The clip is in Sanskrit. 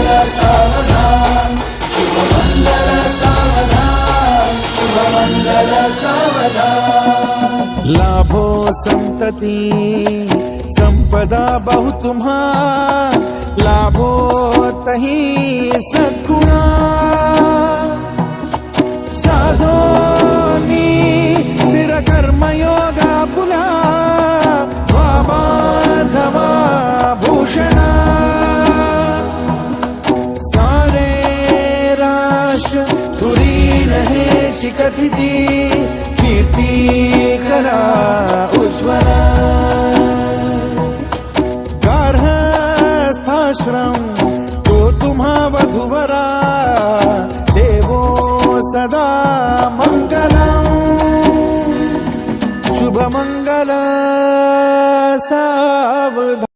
शुभदा शुभ मण्डलो सन्तति सम्पदा बहु तु लाभो तहि सद्गुणा। धुरी रहे शिकटिती कीर्ती करा गार्हस्थाश्रम तो तुम्हा वधुवरा देवो सदा मङ्गलम् शुभमङ्गल सावधान